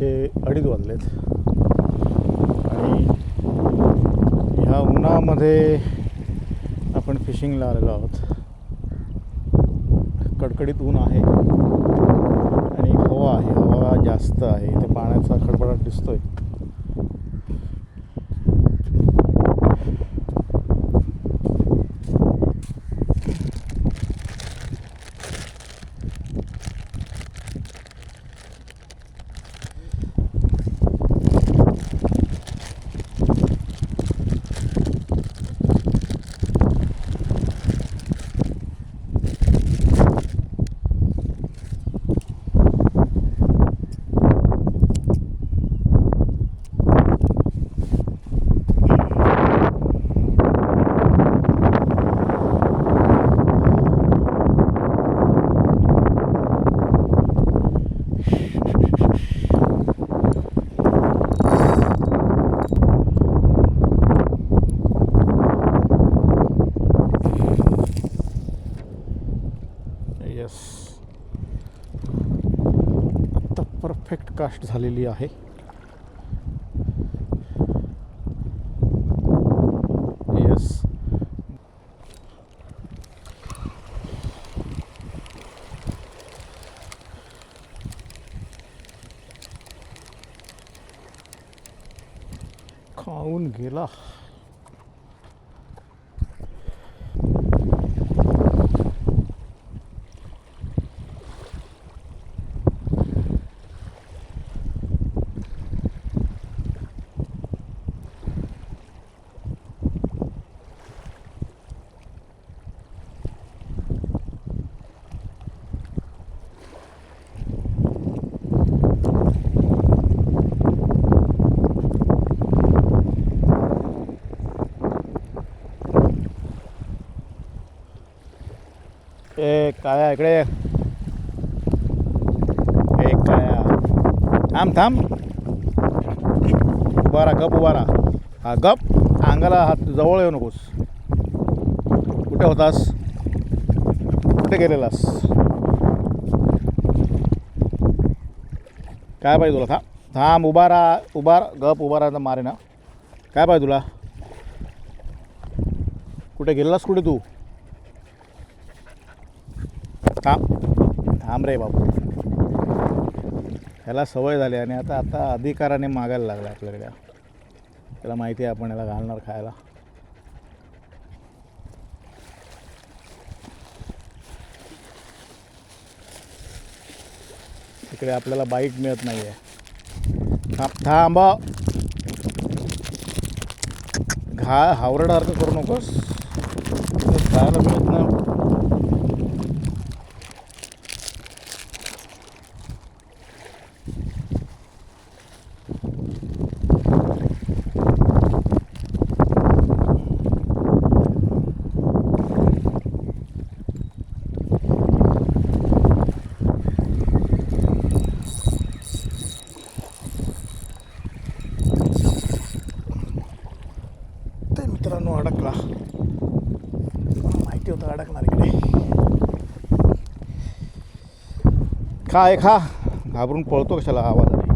दुपारचे अडीच वाजलेत. आणि ह्या उन्हामध्ये आपण फिशिंगला आलेलो आहोत. कडकडीत ऊन आहे. आणि हवा आहे हवा जास्त आहे. इथे पाण्याचा खडबडाट दिसतोय. झालेली आहे. येस खाऊन गेला. इकडे. एक थांब थांब. उभारा गप उभारा हा गप. अंगाला हात जवळ येऊ नकोस. कुठे होतास? कुठे गेलेलास? काय पाहिजे तुला? थांब. थांब उभारा उभार गप उभारा मारे ना काय पाहिजे तुला? कुठे गेलेलास कुठे तू? थांब. थांब रे बाबू. ह्याला सवय झाली आणि आता आता अधिकाराने मागायला लागला आपल्याकडे त्याला माहिती आहे आपण याला घालणार खायला. इकडे आपल्याला बाईक मिळत नाही आहे थांब थांबा. घा हावरडासारखं करू नकोस. खायला मिळत नाही ते मित्रांनो अडकला. माहिती होतं अडकणार इकडे. खा आहे खा. घाबरून पळतो कशाला आवाज आवाजाने.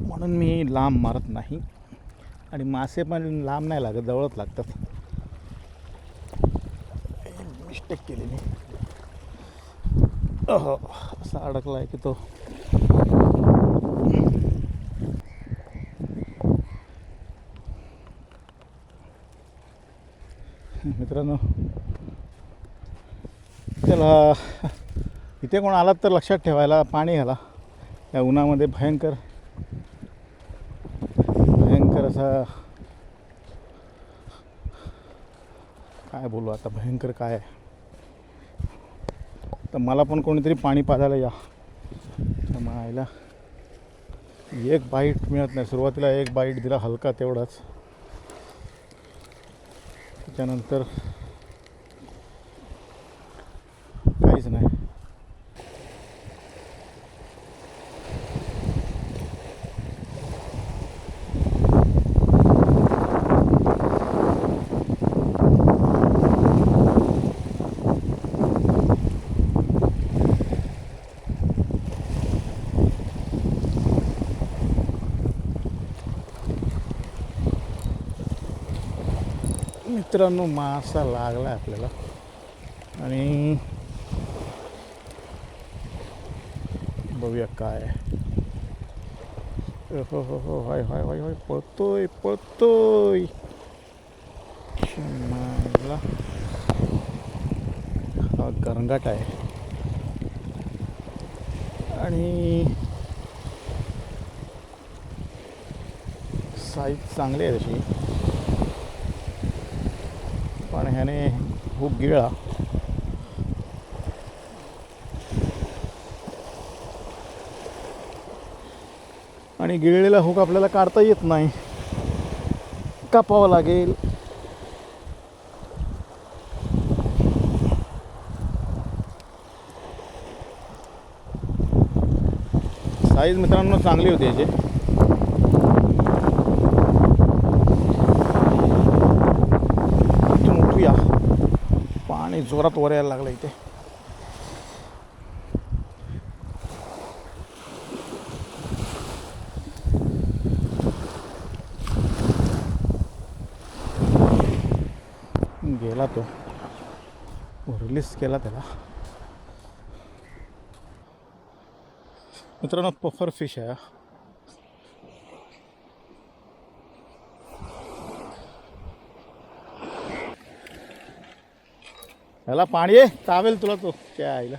म्हणून मी लांब मारत नाही. आणि मासे पण लांब नाही लागत जवळच लागतात. मिस्टेक केली मी असा अडकला आहे की तो. मित्रांनो त्याला इथे कोण आलात तर लक्षात ठेवायला पाणी घाला. या उन्हामध्ये भयंकर भयंकर असा काय बोलू आता भयंकर काय? आहे तर मला पण कोणीतरी पाणी पाजायला या. तर मग आईला एक बाईट मिळत नाही. सुरुवातीला एक बाईट दिला हलका तेवढाच. त्याच्यानंतर काहीच नाही मित्रांनो मासा लागला आपल्याला. आणि बघूया काय. हो हो हो हाय हाय हाय हाय पळतोय पळतोय. मायला. हा गरंगाट आहे. आणि साईज चांगली आहे तशी. पण ह्याने खूप गिळा. आणि गिळलेला हुक आपल्याला काढता येत नाही. कापावं लागेल. साईज मित्रांनो चांगली होती याची इथून उठूया पाणी जोरात वर यायला लागलं इथे. गेला तो. रिलीज केला त्याला. मित्रांनो पफर फिश आहे ह्याला पाणी चावेल तुला तो. त्या आईला.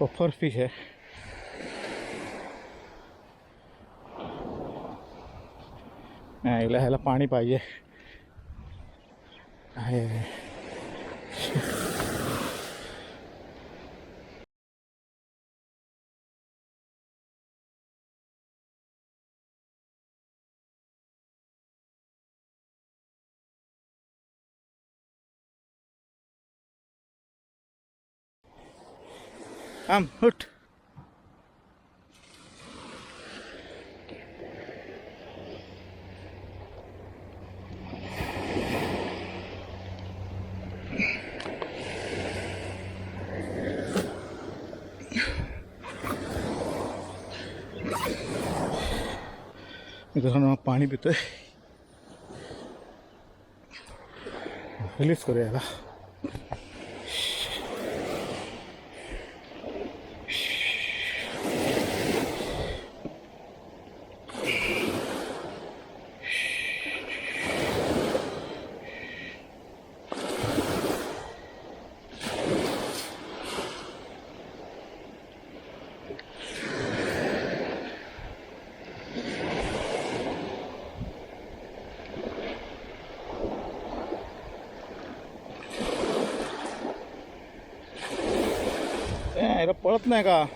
पफर फिश आहे. नाही ह्याला पाणी पाहिजे. आहे. आहे. थांब मित्रांनो पाणी पितोय. रिलीज करूया याला ए, नाही का?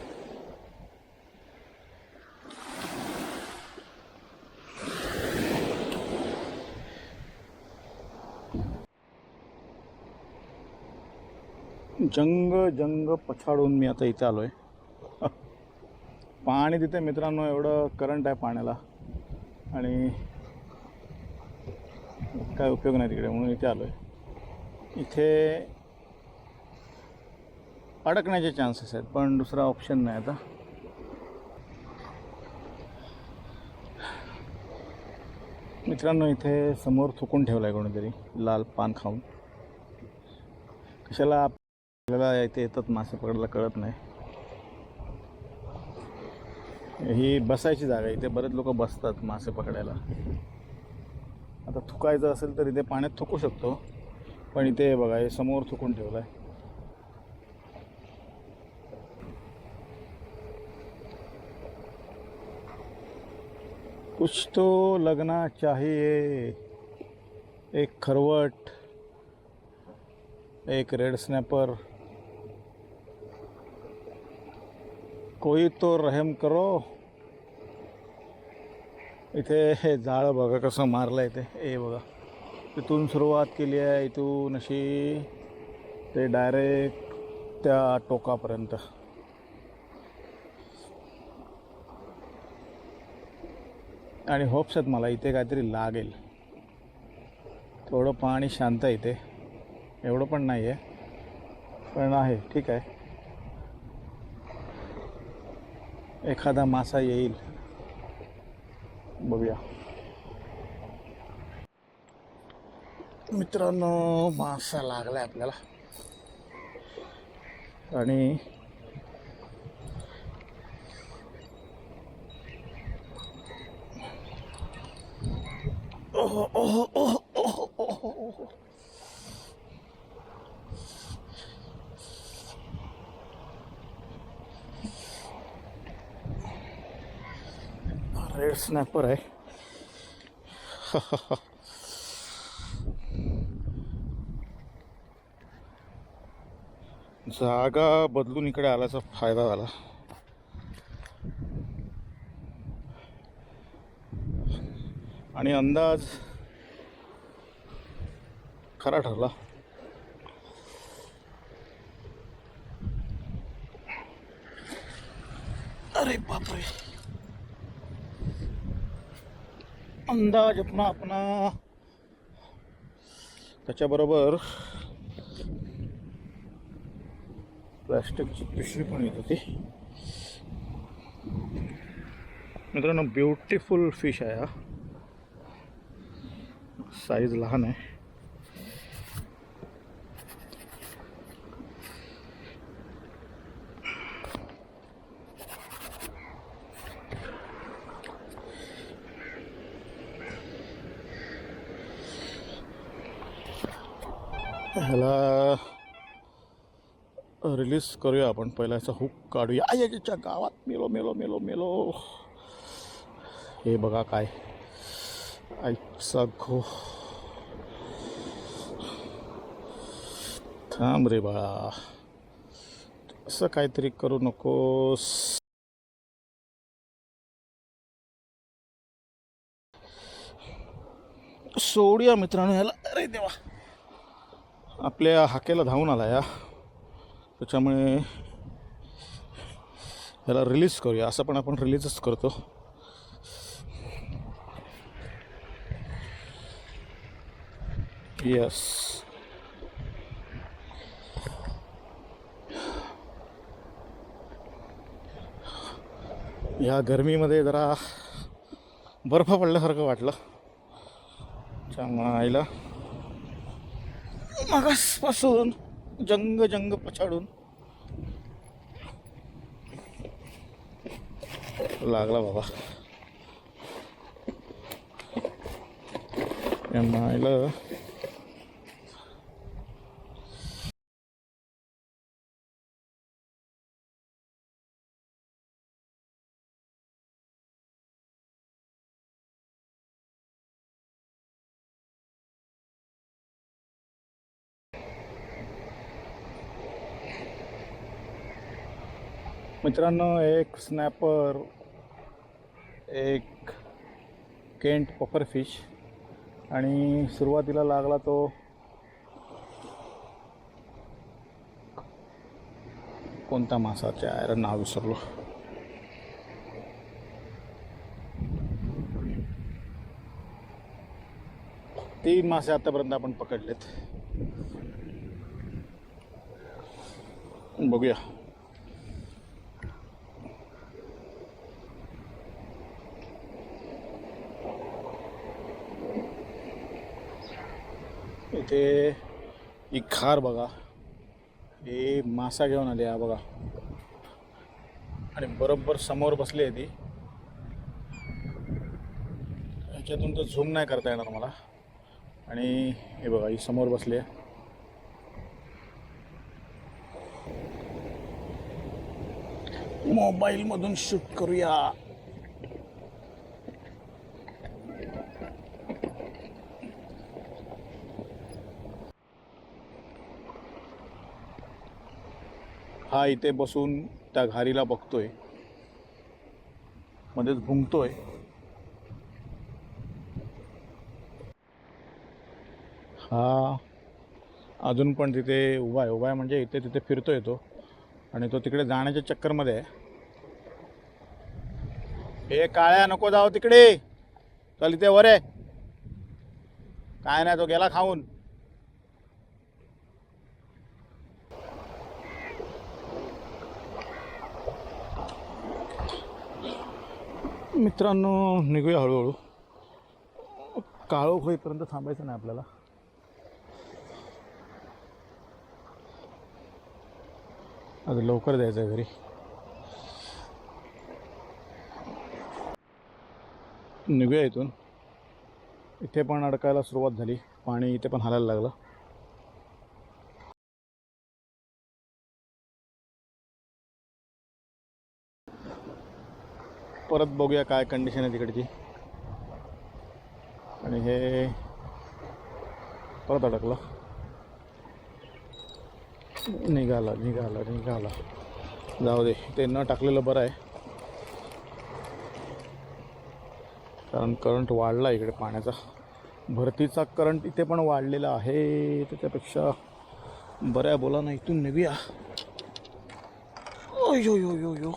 जंग जंग पछाडून मी आता इथे आलोय. पाणी तिथे मित्रांनो एवढं करंट आहे पाण्याला. आणि काय उपयोग नाही तिकडे म्हणून इथे आलोय. इथे अडकण्याचे चान्सेस आहेत पण दुसरा ऑप्शन नाही आता. मित्रांनो इथे समोर थुकून ठेवलं आहे कोणीतरी लाल पान खाऊन. कशाला आपल्याला इथे येतात मासे पकडायला कळत नाही. ही बसायची जागा आहे इथे बरेच लोक बसतात मासे पकडायला. आता थुकायचं असेल तर इथे पाण्यात थुकू शकतो पण इथे बघा हे समोर थुकून ठेवलं आहे कुछ तो लगना चाहिए। एक खरवट एक रेड स्नैपर। कोई तो रहम करो। इथे हे जाळं बघा कसं मारलं आहे ते. हे बघा तिथून सुरुवात केली आहे इथून अशी ते डायरेक्ट त्या टोकापर्यंत. आणि होप्स आहेत मला इथे काहीतरी लागेल. थोडं पाणी शांत आहे इथे. एवढं पण नाही आहे पण आहे ठीक आहे. एखादा मासा येईल. बघूया. मित्रांनो मासा लागलाय आपल्याला. आणि रेड स्नॅपर आहे जागा बदलून इकडे आल्याचा फायदा झाला. आणि अंदाज खरा ठरला. अरे बापरे. अंदाज अपना अपना. त्याच्याबरोबर प्लॅस्टिकची पिशवी पण येत होती. मित्रांनो ब्युटिफुल फिश आहे हा. साईज लहान आहे. ह्याला रिलीज करूया आपण. पहिला याचा हुक काढूया. याच्या गावात मेलो मेलो मेलो मेलो. हे बघा काय. आईचा घो थांब रे बाळा. असं काहीतरी करू नकोस. सोडूया मित्रांनो ह्याला अरे देवा. आपल्या हाकेला धावून आला या. त्याच्यामुळे ह्याला रिलीज करूया. असं पण आपण रिलीजच करतो. यस या गरमीमध्ये जरा बर्फ पडल्यासारखं वाटलं. त्यामुळं आईला मागासपासून जंग जंग पछाडून लागला बाबा. या आईला मित्रांनो एक स्नॅपर एक केंट पफर फिश आणि सुरुवातीला लागला तो कोणता मासाच्या आहे? नाव विसरलो. तीन मासे आतापर्यंत आपण पकडलेत. बघूया. इथे ही खार बघा. हे मासा घेऊन आले हा बघा. आणि बरोबर समोर बसली आहे ती. ह्याच्यातून तर झूम नाही करता येणार मला. आणि हे बघा ही समोर बसली आहे. मोबाईलमधून शूट करूया. हा इथे बसून त्या घारीला बघतोय. मध्येच भुंकतोय हा अजून पण तिथे उभा आहे. उभा आहे म्हणजे इथे तिथे फिरतोय तो. आणि तो तिकडे जाण्याच्या चक्करमध्ये आहे. हे काळ्या नको जावं तिकडे. चल इथे वर आहे काय नाही तो गेला खाऊन. मित्रांनो निघूया हळूहळू. काळोख होईपर्यंत थांबायचं नाही आपल्याला. आता लवकर द्यायचं आहे घरी. निघूया इथून. इथे पण अडकायला सुरुवात झाली. पाणी इथे पण हालायला लागलं. परत बघूया काय कंडिशन आहे तिकडची. आणि हे परत अडकलं. निघाला निघाला निघाला. जाऊ दे ते न टाकलेलं बरं आहे. कारण करंट वाढला इकडे पाण्याचा. भरतीचा करंट इथे पण वाढलेला आहे त्याच्यापेक्षा बऱ्या बोला ना इथून निघूया. ओय यो यो यो यो